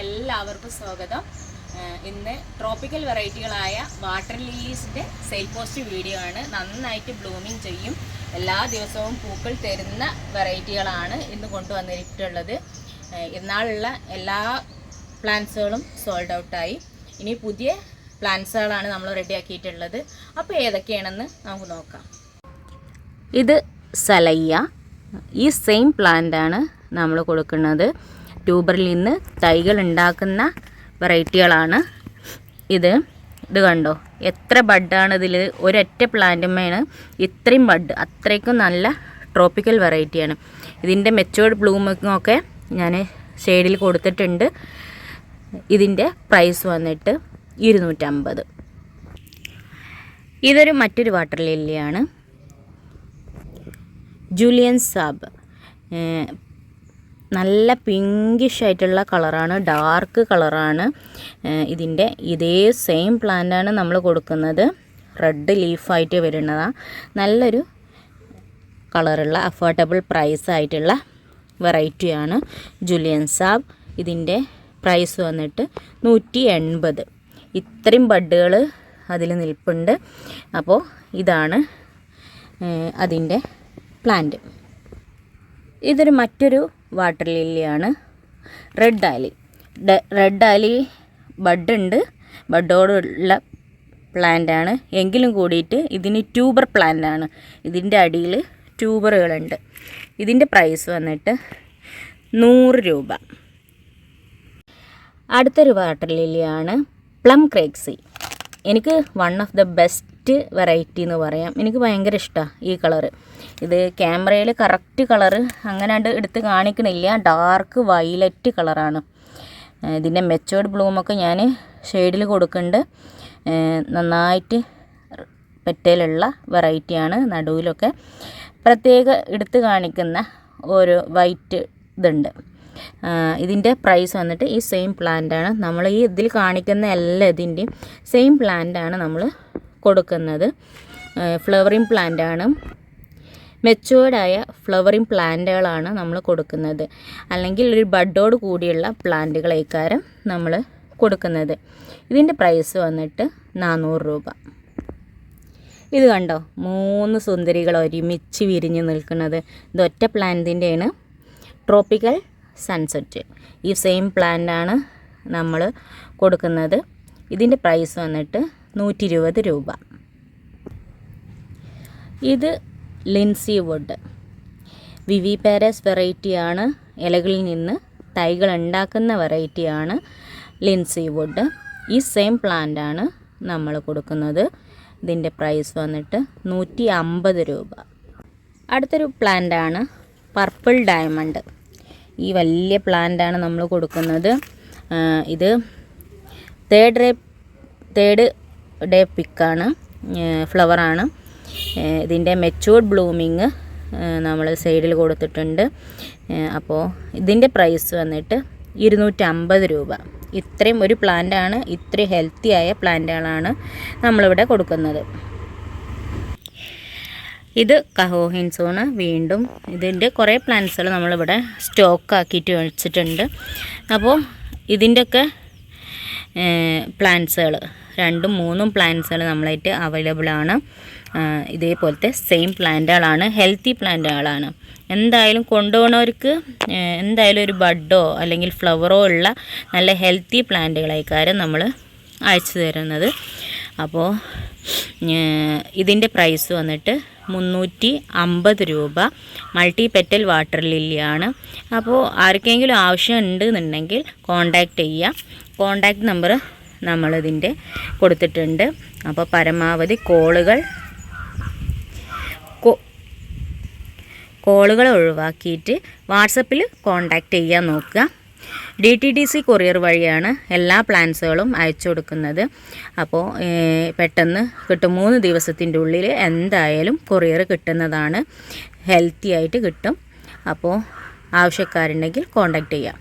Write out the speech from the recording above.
എല്ലാവർക്കും സ്വാഗതം. ഇന്ന് ട്രോപ്പിക്കൽ വെറൈറ്റികളായ വാട്ടർ ലില്ലീസിന്റെ സെയിൽ പോസ്റ്റ് വീഡിയോ ആണ്. നന്നായിട്ട് ബ്ലൂമിങ് ചെയ്യും. എല്ലാ ദിവസവും പൂക്കൾ തരുന്ന വെറൈറ്റികളാണ് ഇന്ന് കൊണ്ടുവന്നിട്ടുള്ളത്. ഇന്നാളുള്ള എല്ലാ പ്ലാന്റ്സുകളും സോൾഡ് ഔട്ടായി ഇനി പുതിയ പ്ലാന്റ്സുകളാണ് നമ്മൾ റെഡിയാക്കിയിട്ടുള്ളത് അപ്പോൾ ഏതൊക്കെയാണെന്ന് നമുക്ക് നോക്കാം. ഇത് സലയ്യ. ഈ സെയിം പ്ലാന്റ് ആണ് നമ്മൾ കൊടുക്കുന്നത്. ട്യൂബറിൽ നിന്ന് തൈകൾ ഉണ്ടാക്കുന്ന വെറൈറ്റികളാണ് ഇത്. ഇത് കണ്ടോ? എത്ര ബഡാണ് ഇതിൽ ഒരൊറ്റ പ്ലാന്റുമ്മയാണ് ഇത്രയും ബഡ്. അത്രയ്ക്കും നല്ല ട്രോപ്പിക്കൽ വെറൈറ്റിയാണ്. ഇതിന്റെ മെച്ചോർഡ് ബ്ലൂമിങ്ങൊക്കെ ഞാൻ ഷെയ്ഡിൽ കൊടുത്തിട്ടുണ്ട്. ഇതിന്റെ പ്രൈസ് വന്നിട്ട് ഇരുന്നൂറ്റമ്പത്. ഇതൊരു മറ്റൊരു വാട്ടർ ലില്ലിയാണ്. ജൂലിയൻ സാബ്. നല്ല പിങ്കിഷ് ആയിട്ടുള്ള കളറാണ് ഡാർക്ക് കളറാണ്. ഇതിന്റെ ഇതേ സെയിം പ്ലാന്റാണ് നമ്മൾ കൊടുക്കുന്നത്. റെഡ് ലീഫായിട്ട് വരുന്നതാണ് നല്ലൊരു കളറുള്ള അഫോർഡബിൾ പ്രൈസ് ആയിട്ടുള്ള വെറൈറ്റിയാണ് ജുലിയൻ സാബ് ഇതിന്റെ പ്രൈസ് വന്നിട്ട് നൂറ്റി എൺപത് ഇത്രയും ബഡുകൾ അതിൽ നിൽപ്പുണ്ട്. അപ്പോൾ ഇതാണ് അതിന്റെ പ്ലാന്റ് ഇതൊരു മറ്റൊരു water ലില്ലിയാണ്. Red ally red ally bud ഉണ്ട്. ബഡോടുള്ള പ്ലാന്റാണ് എങ്കിലും കൂടിയിട്ട് ഇതിന് ട്യൂബർ പ്ലാന്റാണ് ഇതിന്റെ അടിയിൽ ട്യൂബറുകളുണ്ട് ഇതിന്റെ പ്രൈസ് വന്നിട്ട് നൂറ് രൂപ. അടുത്തൊരു വാട്ടർ ലില്ലിയാണ് പ്ലം ക്രേക്സി എനിക്ക് one of the best variety എന്ന് പറയാം. എനിക്ക് ഭയങ്കര ഇഷ്ടമാണ് ഈ കളറ് ഇത് ക്യാമറയിൽ കറക്റ്റ് കളറ് അങ്ങനെയാണ്ട് എടുത്ത് കാണിക്കണില്ല. ഡാർക്ക് വയലറ്റ് കളറാണ് ഇതിന്റെ മെച്ചോർഡ് ബ്ലൂമൊക്കെ ഞാൻ ഷെയ്ഡിൽ കൊടുക്കുന്നുണ്ട് നന്നായിട്ട് പെറ്റയിലുള്ള വെറൈറ്റിയാണ് നടുവിലൊക്കെ. പ്രത്യേക എടുത്ത് കാണിക്കുന്ന ഒരു വൈറ്റ് ഇതുണ്ട്. ഇതിന്റെ പ്രൈസ് വന്നിട്ട് ഈ സെയിം പ്ലാന്റാണ് നമ്മൾ ഈ ഇതിൽ കാണിക്കുന്ന എല്ലാ ഇതിന്റെയും സെയിം പ്ലാന്റാണ് നമ്മൾ കൊടുക്കുന്നത്. ഫ്ലവറിങ് പ്ലാന്റാണ് മെച്ചുവേർഡായ ഫ്ലവറിങ് പ്ലാന്റുകളാണ് നമ്മൾ കൊടുക്കുന്നത്. അല്ലെങ്കിൽ ഒരു ബഡോട് കൂടിയുള്ള പ്ലാന്റുകളേക്കാരം നമ്മൾ കൊടുക്കുന്നത്. ഇതിന്റെ പ്രൈസ് വന്നിട്ട് നാനൂറ് രൂപ. ഇത് കണ്ടോ? മൂന്ന് സുന്ദരികൾ ഒരുമിച്ച് വിരിഞ്ഞ് നിൽക്കുന്നത്. ഇതൊറ്റ പ്ലാന്റിന്റെയാണ്. ട്രോപ്പിക്കൽ സൺസെറ്റ് ഈ സെയിം പ്ലാന്റാണ് നമ്മൾ കൊടുക്കുന്നത്. ഇതിന്റെ പ്രൈസ് വന്നിട്ട് നൂറ്റി ഇരുപത് രൂപ. ഇത് ലിൻസി വുഡ്. വിവി പാരസ് വെറൈറ്റിയാണ് ഇലകളിൽ നിന്ന് തൈകൾ ഉണ്ടാക്കുന്ന വെറൈറ്റിയാണ് ലിൻസി വുഡ്. ഈ സെയിം പ്ലാന്റാണ് നമ്മൾ കൊടുക്കുന്നത്. ഇതിന്റെ പ്രൈസ് വന്നിട്ട് നൂറ്റി അമ്പത് രൂപ. അടുത്തൊരു പ്ലാന്റാണ് പർപ്പിൾ ഡയമണ്ട്. ഈ വലിയ പ്ലാന്റാണ് നമ്മൾ കൊടുക്കുന്നത്. ഇത് തേർഡ് റേ തേർഡ് ഡേ പിക്കാണ് ഫ്ലവറാണ്. ഇതിന്റെ മെച്ചൂർഡ് ബ്ലൂമിങ് നമ്മൾ സൈഡിൽ കൊടുത്തിട്ടുണ്ട്. അപ്പോൾ ഇതിന്റെ പ്രൈസ് വന്നിട്ട് ഇരുന്നൂറ്റമ്പത് രൂപ. ഇത്രയും ഒരു പ്ലാന്റാണ് ഇത്രയും ഹെൽത്തി ആയ പ്ലാന്റുകളാണ് നമ്മളിവിടെ കൊടുക്കുന്നത്. ഇത് കഹോഹിൻസോണ് വീണ്ടും ഇതിന്റെ കുറേ പ്ലാന്റ്സുകൾ നമ്മളിവിടെ സ്റ്റോക്ക് ആക്കിയിട്ട് വെച്ചിട്ടുണ്ട്. അപ്പോൾ ഇതിന്റെയൊക്കെ പ്ലാന്റ്സുകൾ രണ്ടും മൂന്നും പ്ലാന്റ്സുകൾ നമ്മളായിട്ട് അവൈലബിൾ ആണ്. ഇതേപോലത്തെ സെയിം പ്ലാന്റുകളാണ് ഹെൽത്തി പ്ലാന്റുകളാണ് എന്തായാലും കൊണ്ടുപോകുന്നവർക്ക് എന്തായാലും ഒരു ബഡോ അല്ലെങ്കിൽ ഫ്ലവറോ ഉള്ള നല്ല ഹെൽത്തി പ്ലാന്റുകളായിക്കാരം നമ്മൾ അയച്ചു തരുന്നത്. അപ്പോൾ ഇതിന്റെ പ്രൈസ് വന്നിട്ട് മുന്നൂറ്റി അമ്പത് രൂപ. മൾട്ടി പെറ്റൽ വാട്ടർ ലില്ലിയാണ് അപ്പോൾ ആർക്കെങ്കിലും ആവശ്യം ഉണ്ട് എന്നുണ്ടെങ്കിൽ കോണ്ടാക്ട് ചെയ്യുക കോണ്ടാക്ട് നമ്പർ നമ്മളിതിന്റെ കൊടുത്തിട്ടുണ്ട്. അപ്പോൾ പരമാവധി കോളുകൾ കോളുകൾ ഒഴിവാക്കിയിട്ട് വാട്സപ്പിൽ കോണ്ടാക്റ്റ് ചെയ്യാൻ നോക്കുക. D T D C courier വഴിയാണ് എല്ലാ പ്ലാൻസുകളും അയച്ചു കൊടുക്കുന്നത്. അപ്പോൾ പെട്ടെന്ന് കിട്ടും. മൂന്ന് ദിവസത്തിന്റെ ഉള്ളിൽ എന്തായാലും കൊറിയർ കിട്ടുന്നതാണ് ഹെൽത്തി ആയിട്ട് കിട്ടും. അപ്പോൾ ആവശ്യക്കാരുണ്ടെങ്കിൽ കോണ്ടാക്ട് ചെയ്യാം.